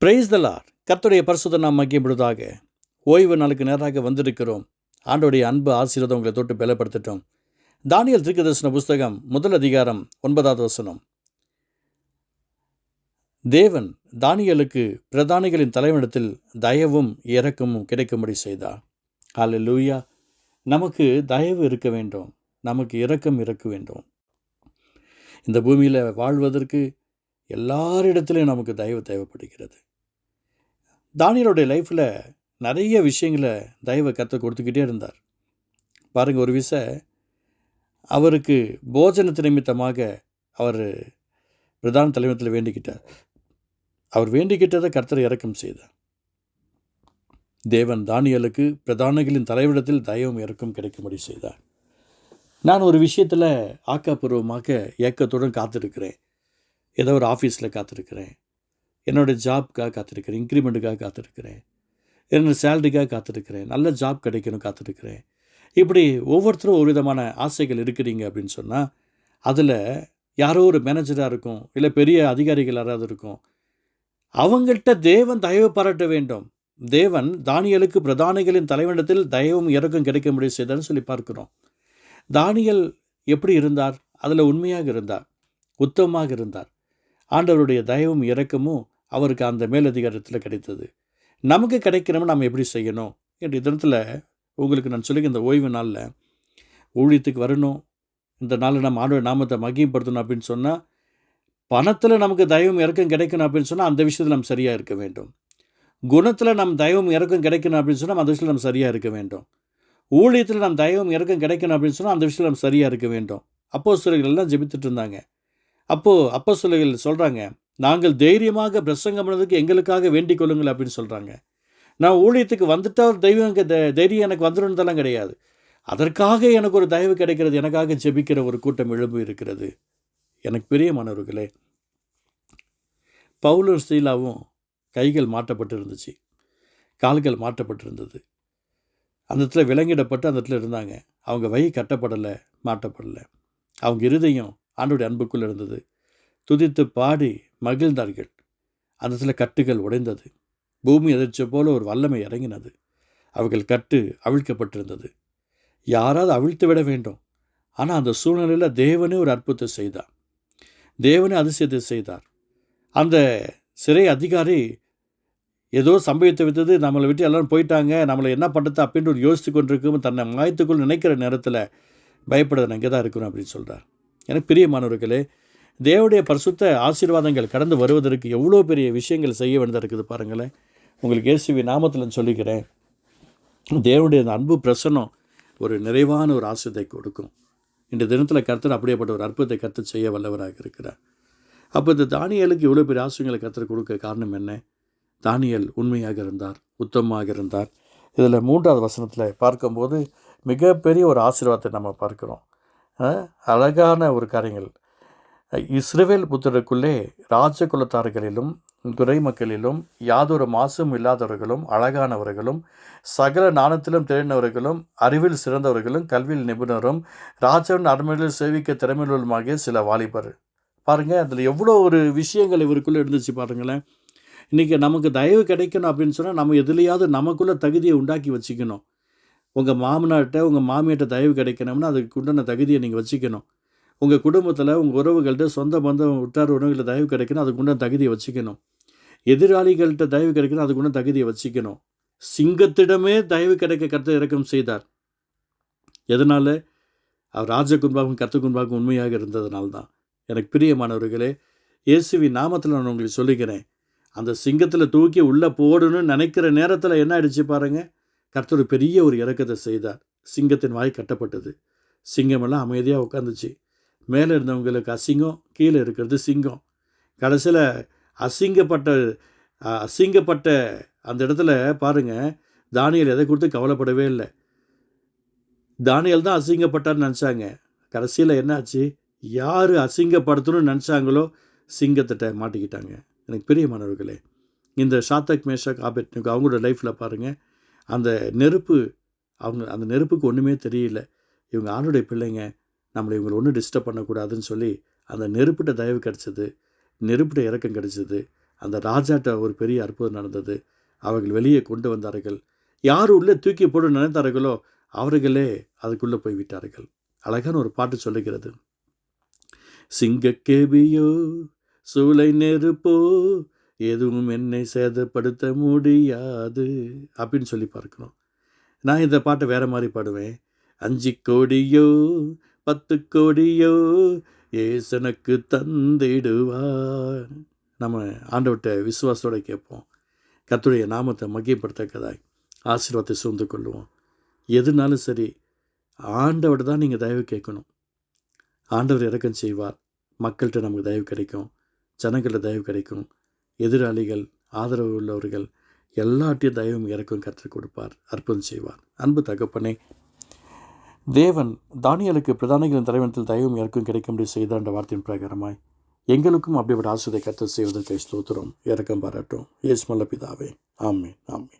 Price தலார் கர்த்தருடைய பரிசுத்த நாம் மகிழ்ப்படுவதாக ஓய்வு நாளுக்கு நேராக வந்திருக்கிறோம். ஆண்டோடைய அன்பு ஆசீர்வாதம் உங்களை தொட்டு பலப்படுத்திட்டோம். தானியல் தீர்க்கதரிசன புஸ்தகம் முதல் அதிகாரம் ஒன்பதாவது வசனம். தேவன் தானியலுக்கு பிரதானிகளின் தலைவனிடத்தில் தயவும் இறக்கமும் கிடைக்கும்படி செய்தார். ஹalleluya நமக்கு தயவு இருக்க வேண்டும். நமக்கு இரக்கம் இருக்க வேண்டும். இந்த பூமியில் வாழ்வதற்கு எல்லாரிடத்திலையும் நமக்கு தயவு தேவைப்படுகிறது. தானியலுடைய லைஃப்பில் நிறைய விஷயங்களை தயவை கற்று கொடுத்துக்கிட்டே இருந்தார். பாருங்கள் ஒரு விசை. அவருக்கு போஜனத்து நிமித்தமாக அவர் பிரதான தலைமத்தில் வேண்டிக்கிட்டார். அவர் வேண்டிக்கிட்டதை கர்த்தரை இறக்கம் செய்தார். தேவன் தானியலுக்கு பிரதானங்களின் தலைவிடத்தில் தயவும் இறக்கம் கிடைக்கும்படி செய்தார். நான் ஒரு விஷயத்தில் ஆக்கப்பூர்வமாக ஏக்கத்துடன் காத்திருக்கிறேன். ஏதோ ஒரு ஆஃபீஸில் காத்திருக்கிறேன். என்னோடய ஜாப்க்காக காத்திருக்கிறேன் இன்க்ரிமெண்ட்டுக்காக காத்திருக்கிறேன் என்னோடய சேலரிக்காக காத்திருக்கிறேன் நல்ல ஜாப் கிடைக்கணும் காத்திருக்கிறேன். இப்படி ஒவ்வொருத்தரும் ஒரு விதமான ஆசைகள் இருக்கிறீங்க அப்படின்னு சொன்னால் அதில் யாரோ ஒரு மேனேஜராக இருக்கும் இல்லை பெரிய அதிகாரிகள் யாராவது இருக்கும் அவங்கள்ட்ட தேவன் தயவு பாராட்ட வேண்டும். தேவன் தானியலுக்கு பிரதானிகளின் தலைவனிடத்தில் தயவும் இறக்கம் கிடைக்க முடியும் செய்தார்னு சொல்லி பார்க்கிறோம். தானியல் எப்படி இருந்தார்? அதில் உண்மையாக இருந்தார் உத்தமமாக இருந்தார். ஆண்டவருடைய தயவும் இறக்கமும் அவருக்கு அந்த மேலதிகாரத்தில் கிடைத்தது. நமக்கு கிடைக்கணும்னு நம்ம எப்படி செய்யணும்? என்ற தினத்தில் உங்களுக்கு நான் சொல்லி இந்த ஓய்வு நாளில் ஊழியத்துக்கு வரணும். இந்த நாளில் நம்ம ஆண்டோட நாமத்தை மகிமைப்படுத்தணும் அப்படின்னு சொன்னால் பணத்தில் நமக்கு தயவும் இறக்கம் கிடைக்கணும் அப்படின்னு சொன்னால் அந்த விஷயத்தில் நம்ம சரியாக இருக்க வேண்டும். குணத்தில் நம் தயவும் இறக்கம் கிடைக்கணும் அப்படின்னு சொன்னால் அந்த விஷயத்தில் நம்ம சரியாக இருக்க வேண்டும். ஊழியத்தில் நம் தயவும் இறக்கம் கிடைக்கணும் அப்படின்னு சொன்னால் அந்த விஷயத்தில் நம்ம சரியாக இருக்க வேண்டும். அப்போ சிலைகள்லாம் எல்லாம் ஜெபித்துட்டு இருந்தாங்க. அப்போது அப்போ சிலைகள் சொல்கிறாங்க நாங்கள் தைரியமாக பிரசங்கம் பண்ணதுக்கு எங்களுக்காக வேண்டிக் கொள்ளுங்கள் அப்படின்னு சொல்கிறாங்க நான் ஊழியத்துக்கு வந்துட்டால் தெய்வம் த- தைரியம் எனக்கு வந்துடும்னதெல்லாம் கிடையாது. அதற்காக எனக்கு ஒரு தயவு கிடைக்கிறது எனக்காக ஜெபிக்கிற ஒரு கூட்டம் எழும்பு இருக்கிறது. எனக்கு பெரிய பிரியமானவர்களே பவுலர் ஸ்ரீலாவும் கைகள் மாட்டப்பட்டு இருந்துச்சு கால்கள் மாட்டப்பட்டிருந்தது. அந்த இடத்துல விலங்கிடப்பட்டு அந்த இடத்துல இருந்தாங்க. அவங்க வை கட்டப்படலை மாட்டப்படலை. அவங்க இருதயம் ஆண்டோடைய அன்புக்குள்ளே இருந்தது. துதித்து பாடி மகிழ்ந்தார்கள். அந்த சில கட்டுகள் உடைந்தது. பூமி எதிர்ச்ச போல ஒரு வல்லமை இறங்கினது. அவர்கள் கட்டு அவிழ்க்கப்பட்டிருந்தது. யாராவது அவிழ்த்து விட வேண்டும். ஆனால் அந்த சூழ்நிலையில் தேவனே ஒரு அற்புதத்தை செய்தார். தேவனே அதிசயத்தை செய்தார். அந்த சிறை அதிகாரி ஏதோ சம்பவித்து விட்டது நம்மளை விட்டு எல்லாரும் போயிட்டாங்க நம்மளை என்ன பண்ணுறது அப்படின்னு ஒரு யோசித்து கொண்டிருக்கும் தன்னை மாயத்துக்குள் நினைக்கிற நேரத்தில் பயப்படுறது இங்கே தான் இருக்கணும் அப்படின்னு சொல்கிறார் எனக்கு பிரியமானவர்களே தேவடைய பரிசுத்த ஆசீர்வாதங்கள் கடந்து வருவதற்கு எவ்வளோ பெரிய விஷயங்கள் செய்ய வேண்டியதாக இருக்குது பாருங்களேன். உங்களுக்கு இயேசுவி நாமத்தில் சொல்லிக்கிறேன். தேவனுடைய அந்த அன்பு பிரசனம் ஒரு நிறைவான ஒரு ஆசிரியத்தை கொடுக்கும். இந்த தினத்தில் கர்த்தர் அப்படியேப்பட்ட ஒரு அற்புதத்தை கர்த்தர் செய்ய வல்லவராக இருக்கிறார். அப்போ இந்த தானியலுக்கு இவ்வளோ பெரிய ஆசிரியங்களை கர்த்தர் கொடுக்க காரணம் என்ன? தானியல் உண்மையாக இருந்தார் உத்தமமாக இருந்தார். இதில் மூன்றாவது வசனத்தில் பார்க்கும்போது மிகப்பெரிய ஒரு ஆசீர்வாதத்தை நம்ம பார்க்குறோம். அழகான ஒரு காரியங்கள். இஸ்ரவேல் புத்தருக்குள்ளே ராஜகுலத்தார்களிலும் துறை மக்களிலும் யாதொரு மாசும் இல்லாதவர்களும் அழகானவர்களும் சகல நாணத்திலும் திறனவர்களும் அறிவில் சிறந்தவர்களும் கல்வியில் நிபுணரும் ராஜன் அரண்மனையில் சேவிக்க திறமையுள்ளமாகிய சில வாலிபர். பாருங்கள் அதில் எவ்வளோ ஒரு விஷயங்கள் இவருக்குள்ளே இருந்துச்சு பாருங்களேன். இன்றைக்கி நமக்கு தயவு கிடைக்கணும் அப்படின்னு சொன்னால் நம்ம எதுலையாவது நமக்குள்ளே தகுதியை உண்டாக்கி வச்சுக்கணும். உங்கள் மாமனார்கிட்ட உங்கள் மாமியார்கிட்ட தயவு கிடைக்கணும்னா அதுக்கு உண்டான தகுதியை நீங்கள் வச்சுக்கணும். உங்கள் குடும்பத்தில் உங்கள் உறவுகள்கிட்ட சொந்த பந்தம் உற்றார் உறவுகளில் தயவு கிடைக்கணும் அதுக்கு தகுதியை வச்சுக்கணும். எதிராளிகள்கிட்ட தயவு கிடைக்கணும் அதுக்குண்ட தகுதியை வச்சுக்கணும். சிங்கத்திடமே தயவு கிடைக்க கருத்தை இறக்கம் செய்தார். எதனால்? அவர் ராஜகுன்பாகவும் கர்த்தகுன்பாகவும் உண்மையாக இருந்ததுனால தான் எனக்கு பிரியமானவர்களே இயேசுவி நாமத்தில் நான் உங்களுக்கு சொல்லிக்கிறேன் அந்த சிங்கத்தில் தூக்கி உள்ளே போடணும்னு நினைக்கிற நேரத்தில் என்ன ஆயிடுச்சு பாருங்கள் கர்த்தர் பெரிய ஒரு இறக்கத்தை செய்தார். சிங்கத்தின் வாய் கட்டப்பட்டது. சிங்கமெல்லாம் அமைதியாக உட்காந்துச்சு மேலே இருந்தவங்களுக்கு அசிங்கம் கீழே இருக்கிறது சிங்கம். கடைசியில் அசிங்கப்பட்ட அசிங்கப்பட்ட அந்த இடத்துல பாருங்க தானியல் எதை கொடுத்து கவலைப்படவே இல்லை. தானியல் தான் அசிங்கப்பட்டான்னு நினச்சாங்க. கடைசியில் என்னாச்சு? யார் அசிங்கப்படுத்தணும்னு நினச்சாங்களோ சிங்கத்திட்ட மாட்டிக்கிட்டாங்க. எனக்கு பெரிய மாணவர்களே இந்த ஷாத்தக் மேஷக் ஆபெட் அவங்களோட லைஃப்பில் பாருங்கள் அந்த நெருப்பு அவங்க அந்த நெருப்புக்கு ஒன்றுமே தெரியல. இவங்க ஆணுடைய பிள்ளைங்க நம்மளை இவங்களை ஒன்றும் டிஸ்டர்ப் பண்ணக்கூடாதுன்னு சொல்லி அந்த நெருப்பிட்ட தயவு கிடச்சிது நெருப்பிட்ட இறக்கம் கிடச்சிது. அந்த ராஜாட்ட ஒரு பெரிய அற்புதம் நடந்தது. அவர்கள் வெளியே கொண்டு வந்தார்கள். யார் உள்ளே தூக்கி போட நினைத்தார்களோ அவர்களே அதுக்குள்ளே போய் விட்டார்கள். அழகான ஒரு பாட்டு சொல்லுகிறது. சிங்கக்கேபியோ சூளை நெருப்போ எதுவும் என்னை சேதப்படுத்த முடியாது அப்படின்னு சொல்லி பார்க்கணும். நான் இந்த பாட்டை வேறு மாதிரி பாடுவேன். அஞ்சு கோடியோ பத்து கோடியோ ஏசனுக்கு தந்திடுவார். நம்ம ஆண்டவர்கிட்ட விசுவாசத்தோட கேட்போம். கத்துடைய நாமத்தை மகிப்படுத்தக்கதாய் ஆசீர்வாதத்தை சூழ்ந்து கொள்ளுவோம். எதுனாலும் சரி ஆண்டவர்கிட்ட தான் நீங்கள் தயவு கேட்கணும். ஆண்டவர் இறக்கம் செய்வார். மக்கள்கிட்ட நமக்கு தயவு கிடைக்கும். ஜனங்கள்கிட்ட தயவு கிடைக்கும். எதிராளிகள் ஆதரவு உள்ளவர்கள் எல்லாட்டையும் தயவும் இறக்கும் கற்றுக் கொடுப்பார். அற்புதம் செய்வார். அன்பு தகப்பனே தேவன் தானியலுக்கு பிரதானிகளின் தலைவனத்தில் தயவும் இறக்கும் கிடைக்கும்படி செய்த அந்த வார்த்தையின் பிரகாரமாய் எங்களுக்கும் அப்படிப்பட்ட ஆசிரியை கருத்து செய்வதற்கு ஸ்தோத்திரம் இறக்கம் பாராட்டும். ஏஸ்மல்ல பிதாவே ஆமே ஆமே